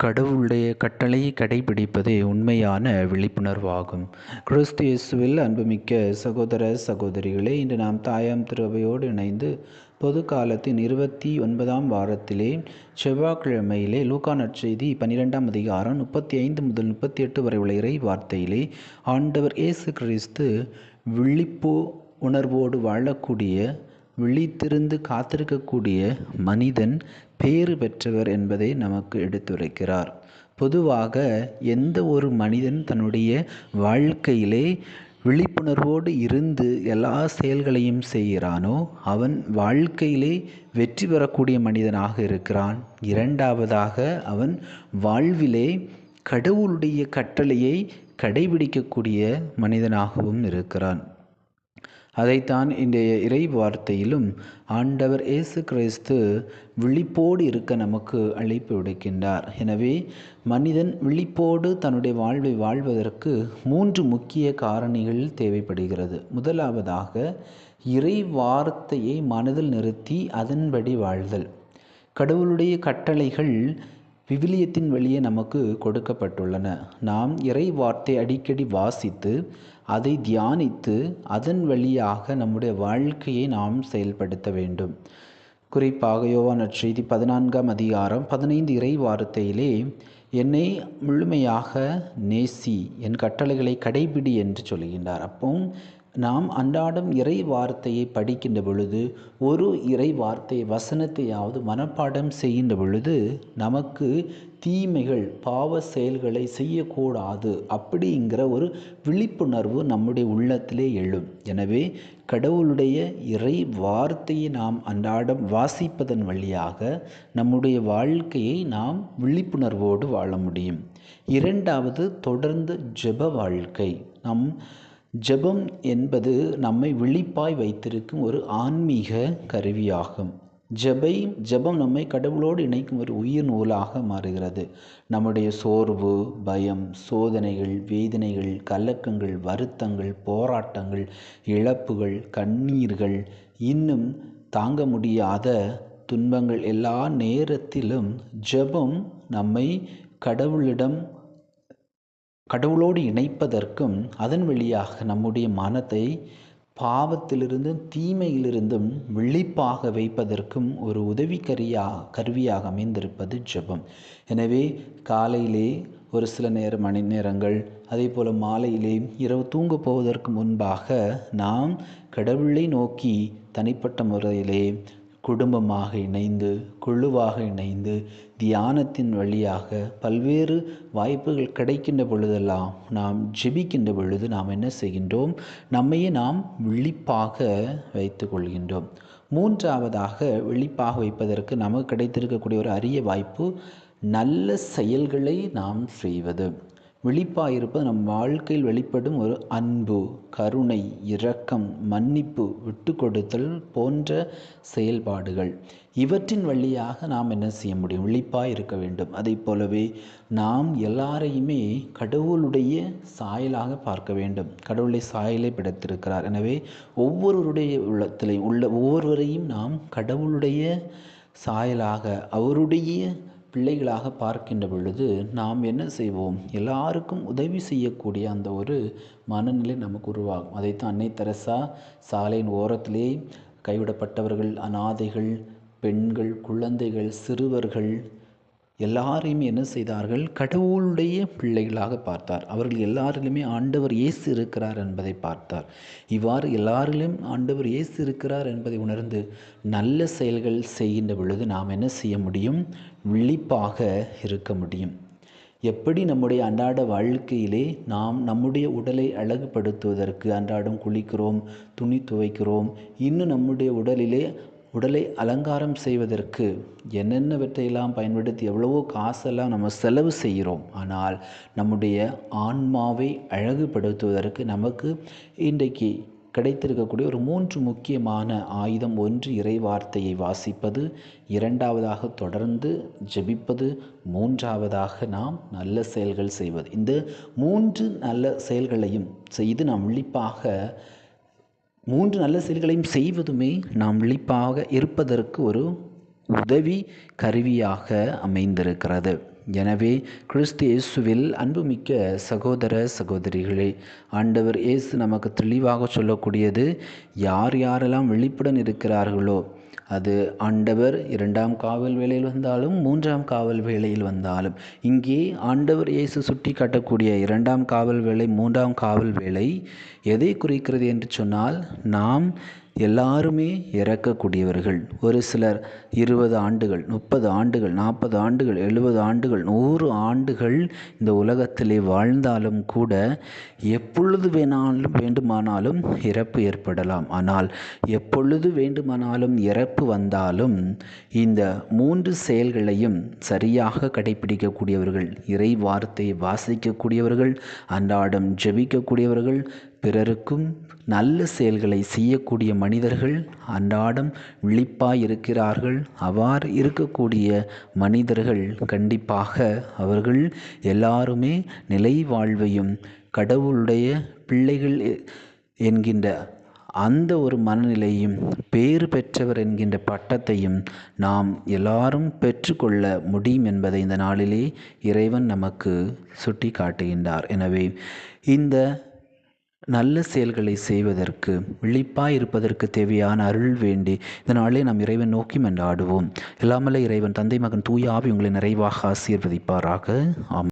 கடவுளுடைய கட்டளையை கடைபிடிப்பதே உண்மையான விழிப்புணர்வாகும். கிறிஸ்து இயேசுவில் அன்புமிக்க சகோதர சகோதரிகளே இன்று நாம் தாயாம் திருவையோடு இணைந்து பொது காலத்தின் இருபத்தி ஒன்பதாம் வாரத்திலே செவ்வாய்க்கிழமையிலே லூக்கா நற்செய்தி பன்னிரெண்டாம் அதிகாரம் முப்பத்தி ஐந்து முதல் முப்பத்தி எட்டு வரை உள்ள இறை வார்த்தையிலே ஆண்டவர் இயேசு கிறிஸ்து விழிப்பு உணர்வோடு வாழக்கூடிய விழித்திருந்து காத்திருக்கக்கூடிய மனிதன் பேறு பெற்றவர் என்பதை நமக்கு எடுத்துரைக்கிறார். பொதுவாக எந்த ஒரு மனிதன் தன்னுடைய வாழ்க்கையிலே விழிப்புணர்வோடு இருந்து எல்லா செயல்களையும் செய்கிறானோ அவன் வாழ்க்கையிலே வெற்றி பெறக்கூடிய மனிதனாக இருக்கிறான். இரண்டாவதாக அவன் வாழ்விலே கடவுளுடைய கட்டளையை கடைபிடிக்கக்கூடிய மனிதனாகவும் இருக்கிறான். அதைத்தான் இன்றைய இறை வார்த்தையிலும் ஆண்டவர் இயேசு கிறிஸ்து விழிப்போடு இருக்க நமக்கு அழைப்பு விடுக்கின்றார். எனவே மனிதன் விழிப்போடு தன்னுடைய வாழ்வை வாழ்வதற்கு மூன்று முக்கிய காரணிகள் தேவைப்படுகிறது. முதலாவதாக இறை வார்த்தையை மனதில் நிறுத்தி அதன்படி வாழ்தல். கடவுளுடைய கட்டளைகள் விவிலியத்தின் வழியே நமக்கு கொடுக்கப்பட்டுள்ளன. நாம் இறை வார்த்தை அடிக்கடி வாசித்து அதை தியானித்து அதன் வழியாக நம்முடைய வாழ்க்கையை நாம் செயல்படுத்த வேண்டும். குறிப்பாக யோவான் செய்தி பதினான்காம் அதிகாரம் பதினைந்து இறை வார்த்தையிலே என்னை முழுமையாக நேசி என் கட்டளைகளை கடைபிடி என்று சொல்கின்றார். அப்போ நாம் அன்றாடம் இறை வார்த்தையை படிக்கின்ற பொழுது ஒரு இறை வார்த்தை வசனத்தையாவது மனப்பாடம் செய்கின்ற பொழுது நமக்கு தீமைகள் பாவ செயல்களை செய்யக்கூடாது அப்படிங்கிற ஒரு விழிப்புணர்வு நம்முடைய உள்ளத்திலே எழும். எனவே கடவுளுடைய இறை வார்த்தையை நாம் அன்றாடம் வாசிப்பதன் வழியாக நம்முடைய வாழ்க்கையை நாம் விழிப்புணர்வோடு வாழ முடியும். இரண்டாவது தொடர்ந்து ஜெப வாழ்க்கை. நம் ஜெபம் என்பது நம்மை விழிப்பாய் வைத்திருக்கும் ஒரு ஆன்மீக கருவியாகும். ஜெபை ஜெபம் நம்மை கடவுளோடு இணைக்கும் ஒரு உயிர் நூலாக மாறுகிறது. நம்முடைய சோர்வு பயம் சோதனைகள் வேதனைகள் கலக்கங்கள் வருத்தங்கள் போராட்டங்கள் இழப்புகள் கண்ணீர்கள் இன்னும் தாங்க முடியாத துன்பங்கள் எல்லா நேரத்திலும் ஜெபம் நம்மை கடவுளிடம் கடவுளோடு இணைப்பதற்கும் அதன் வழியாக நம்முடைய மனத்தை பாவத்திலிருந்தும் தீமையிலிருந்தும் விழிப்பாக வைப்பதற்கும் ஒரு உதவிக்கரியா கருவியாக அமைந்திருப்பது ஜெபம். எனவே காலையிலே ஒரு சில நேர மணி நேரங்கள் அதே போல் மாலையிலே இரவு தூங்க போவதற்கு முன்பாக நாம் கடவுளை நோக்கி தனிப்பட்ட முறையிலே குடும்பமாக இணைந்து குழுவாக இணைந்து தியானத்தின் வழியாக பல்வேறு வாய்ப்புகள் கிடைக்கின்ற பொழுதெல்லாம் நாம் ஜெபிக்கின்ற பொழுது நாம் என்ன செய்கின்றோம்? நம்மையே நாம் விழிப்பாக வைத்து கொள்கின்றோம். மூன்றாவதாக விழிப்பாக வைப்பதற்கு நமக்கு கிடைத்திருக்கக்கூடிய ஒரு அரிய வாய்ப்பு நல்ல செயல்களை நாம் செய்வது. விழிப்பாக இருப்பது நம் வாழ்க்கையில் வெளிப்படும் ஒரு அன்பு கருணை இரக்கம் மன்னிப்பு விட்டு கொடுத்தல் போன்ற செயல்பாடுகள். இவற்றின் வழியாக நாம் என்ன செய்ய முடியும்? விழிப்பாக இருக்க வேண்டும். அதை போலவே நாம் எல்லாரையுமே கடவுளுடைய சாயலாக பார்க்க வேண்டும். கடவுளை சாயலை படைத்திருக்கிறார். எனவே ஒவ்வொருவருடைய உள்ளத்திலையும் உள்ள ஒவ்வொருவரையும் நாம் கடவுளுடைய சாயலாக அவருடைய பிள்ளைகளாக பார்க்கின்ற பொழுது நாம் என்ன செய்வோம்? எல்லாருக்கும் உதவி செய்யக்கூடிய அந்த ஒரு மனநிலை நமக்கு உருவாகும். அதைத்தான் அன்னை தெரசா சாலையின் ஓரத்திலே கைவிடப்பட்டவர்கள் அனாதைகள் பெண்கள் குழந்தைகள் சிறுவர்கள் எல்லாரையுமே என்ன செய்தார்கள்? கடவுளுடைய பிள்ளைகளாக பார்த்தார். அவர்கள் எல்லாரிலுமே ஆண்டவர் இயேசு இருக்கிறார் என்பதை பார்த்தார். இவ்வாறு எல்லாரிலும் ஆண்டவர் இயேசு இருக்கிறார் என்பதை உணர்ந்து நல்ல செயல்கள் செய்கின்ற பொழுது நாம் என்ன செய்ய முடியும்? விழிப்பாக இருக்க முடியும். எப்படி நம்முடைய அன்றாட வாழ்க்கையிலே நாம் நம்முடைய உடலை அழகுபடுத்துவதற்கு அன்றாடம் குளிக்கிறோம் துணி துவைக்கிறோம் இன்னும் நம்முடைய உடலிலே உடலை அலங்காரம் செய்வதற்கு என்னென்னவற்றையெல்லாம் பயன்படுத்தி எவ்வளவோ காசெல்லாம் நம்ம செலவு செய்கிறோம். ஆனால் நம்முடைய ஆன்மாவை அழகுபடுத்துவதற்கு நமக்கு இன்றைக்கு கிடைத்திருக்கக்கூடிய ஒரு மூன்று முக்கியமான ஆயுதம் ஒன்று இறை வார்த்தையை வாசிப்பது இரண்டாவதாக தொடர்ந்து ஜெபிப்பது மூன்றாவதாக நாம் நல்ல செயல்கள் செய்வது. இந்த மூன்று நல்ல செயல்களையும் செய்து நாம் விழிப்பாக மூன்று நல்ல செயல்களையும் செய்வதுமே நாம் விழிப்பாக இருப்பதற்கு ஒரு உதவி கருவியாக அமைந்திருக்கிறது. எனவே கிறிஸ்து இயேசுவில் அன்புமிக்க சகோதர சகோதரிகளே ஆண்டவர் இயேசு நமக்கு தெளிவாக சொல்லக்கூடியது யார் யாரெல்லாம் விழிப்புடன் இருக்கிறார்களோ அது ஆண்டவர் இரண்டாம் காவல் வேளையில் வந்தாலும் மூன்றாம் காவல் வேளையில் வந்தாலும். இங்கே ஆண்டவர் இயேசு சுட்டி காட்டக்கூடிய இரண்டாம் காவல் வேளை மூன்றாம் காவல் வேளை எதை குறிக்கிறது என்று சொன்னால் நாம் எல்லாருமே இறக்கக்கூடியவர்கள். ஒரு சிலர் இருபது ஆண்டுகள் முப்பது ஆண்டுகள் நாற்பது ஆண்டுகள் எழுபது ஆண்டுகள் நூறு ஆண்டுகள் இந்த உலகத்திலே வாழ்ந்தாலும் கூட எப்பொழுது வேணாலும் வேண்டுமானாலும் இறப்பு ஏற்படலாம். ஆனால் எப்பொழுது வேண்டுமானாலும் இறப்பு வந்தாலும் இந்த மூன்று செயல்களையும் சரியாக கடைபிடிக்கக்கூடியவர்கள் இறை வார்த்தையை வாசிக்கக்கூடியவர்கள் அன்றாடம் ஜெபிக்கக்கூடியவர்கள் பிறருக்கும் நல்ல செயல்களை செய்யக்கூடிய மனிதர்கள் அன்றாடம் விழிப்பாய் இருக்கிறார்கள் அவ்வாறு இருக்கக்கூடிய மனிதர்கள் கண்டிப்பாக அவர்கள் எல்லாருமே நிலை வாழ்வையும் கடவுளுடைய பிள்ளைகள் என்கின்ற அந்த ஒரு மனநிலையும் பேறு பெற்றவர் என்கின்ற பட்டத்தையும் நாம் எல்லாரும் பெற்றுக்கொள்ள முடியும் என்பதை இந்த நாளிலே இறைவன் நமக்கு சுட்டி காட்டுகின்றார் எனவே இந்த நல்ல செயல்களை செய்வதற்கு விழிப்பாய் இருப்பதற்கு தேவையான அருள் வேண்டி இதனாலே நாம் இறைவன் நோக்கி மன்றாடுவோம். எல்லாமல்ல இறைவன் தந்தை மகன் தூய ஆவி உங்களை நிறைவாக ஆசீர்வதிப்பாராக. ஆம்